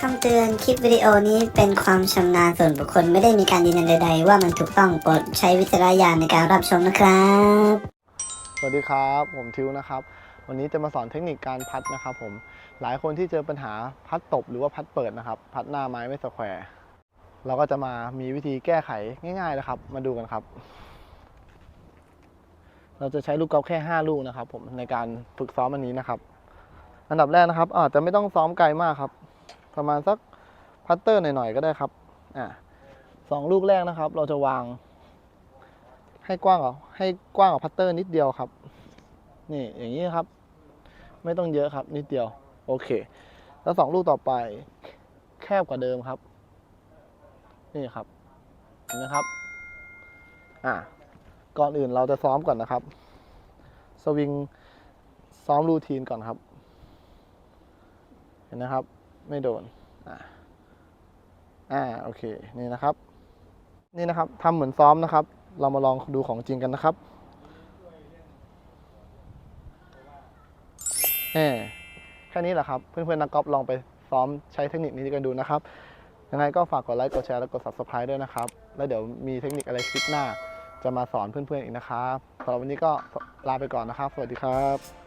คำเตือนคลิปวิดีโอนี้เป็นความชำนาญส่วนบุคคลไม่ได้มีการยืนยันใดๆ ว่ามันถูกต้องโปรดใช้วิจารณญาณในการรับชมนะครับ สวัสดีครับ ผมทิวนะครับ วันนี้จะมาสอนเทคนิคการพัดนะครับผม หลายคนที่เจอปัญหาพัดตบหรือว่าพัดเปิดนะครับ พัดหน้าไม้ไม่สแควร์ เราก็จะมามีวิธีแก้ไขง่ายๆนะครับ มาดูกันครับ เราจะใช้ลูกกอล์ฟแค่ 5 ลูกนะครับ ผมในการฝึกซ้อมอันนี้นะครับ อันดับแรกนะครับอาจจะไม่ต้องซ้อมไกลมากครับ ประมาณสักพัตเตอร์หน่อยๆก็ได้ครับอ่าสองลูกแรกนะครับ เราจะวาง ให้กว้างกว่าให้กว้างกว่าพัตเตอร์นิดเดียวครับ นี่อย่างนี้ครับ ไม่ต้องเยอะครับ นิดเดียว โอเค แล้วสองลูกต่อไป แคบกว่าเดิมครับ นี่ครับเห็นนะครับ อ่าก่อนอื่นเราจะซ้อมก่อนนะครับ สวิงซ้อมรูทีนก่อนครับ เห็นนะครับ ไม่โดนอ่าอ่าโอเคนี่นะครับ นี่นะครับทำเหมือนซ้อมนะครับ เรามาลองดูของจริงกันนะครับแหมแค่นี้แหละครับ เพื่อนๆนักกอล์ฟลองไปซ้อมใช้เทคนิคนี้กันดูนะครับ ยังไงก็ฝากกดไลค์กดแชร์และกด subscribe ด้วยนะครับ แล้วเดี๋ยวมีเทคนิคอะไรคลิปหน้า จะมาสอนเพื่อนๆอีกนะครับสำหรับวันนี้ก็ลาไปก่อนนะครับ สวัสดีครับ